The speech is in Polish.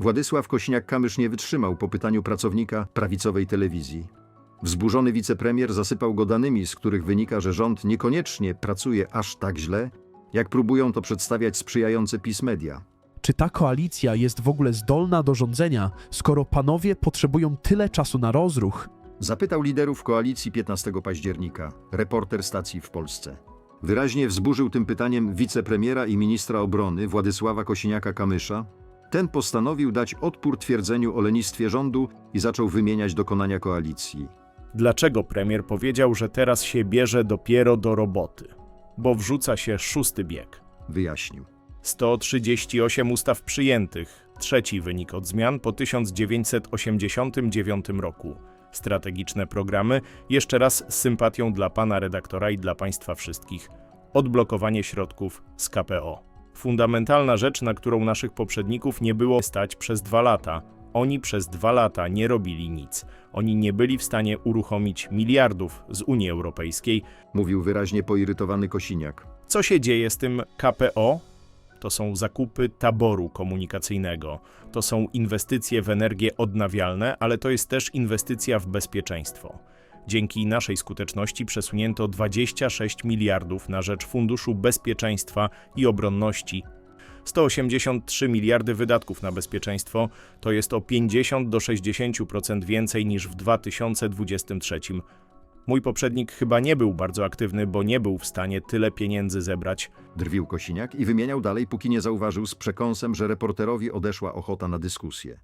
Władysław Kośniak-Kamysz nie wytrzymał po pytaniu pracownika prawicowej telewizji. Wzburzony wicepremier zasypał go danymi, z których wynika, że rząd niekoniecznie pracuje aż tak źle, jak próbują to przedstawiać sprzyjające PiS media. Czy ta koalicja jest w ogóle zdolna do rządzenia, skoro panowie potrzebują tyle czasu na rozruch? Zapytał liderów koalicji 15 października, reporter stacji w Polsce. Wyraźnie wzburzył tym pytaniem wicepremiera i ministra obrony Władysława Kosiniaka-Kamysza. Ten postanowił dać odpór twierdzeniu o lenistwie rządu i zaczął wymieniać dokonania koalicji. Dlaczego premier powiedział, że teraz się bierze dopiero do roboty? Bo wrzuca się szósty bieg. Wyjaśnił. 138 ustaw przyjętych, trzeci wynik od zmian po 1989 roku. Strategiczne programy, jeszcze raz z sympatią dla pana redaktora i dla państwa wszystkich. Odblokowanie środków z KPO. Fundamentalna rzecz, na którą naszych poprzedników nie było stać przez dwa lata. Oni przez dwa lata nie robili nic. Oni nie byli w stanie uruchomić miliardów z Unii Europejskiej. Mówił wyraźnie poirytowany Kosiniak. Co się dzieje z tym KPO? To są zakupy taboru komunikacyjnego, to są inwestycje w energię odnawialne, ale to jest też inwestycja w bezpieczeństwo. Dzięki naszej skuteczności przesunięto 26 miliardów na rzecz Funduszu Bezpieczeństwa i Obronności. 183 miliardy wydatków na bezpieczeństwo to jest o 50 do 60% więcej niż w 2023. Mój poprzednik chyba nie był bardzo aktywny, bo nie był w stanie tyle pieniędzy zebrać. Drwił Kosiniak i wymieniał dalej, póki nie zauważył z przekąsem, że reporterowi odeszła ochota na dyskusję.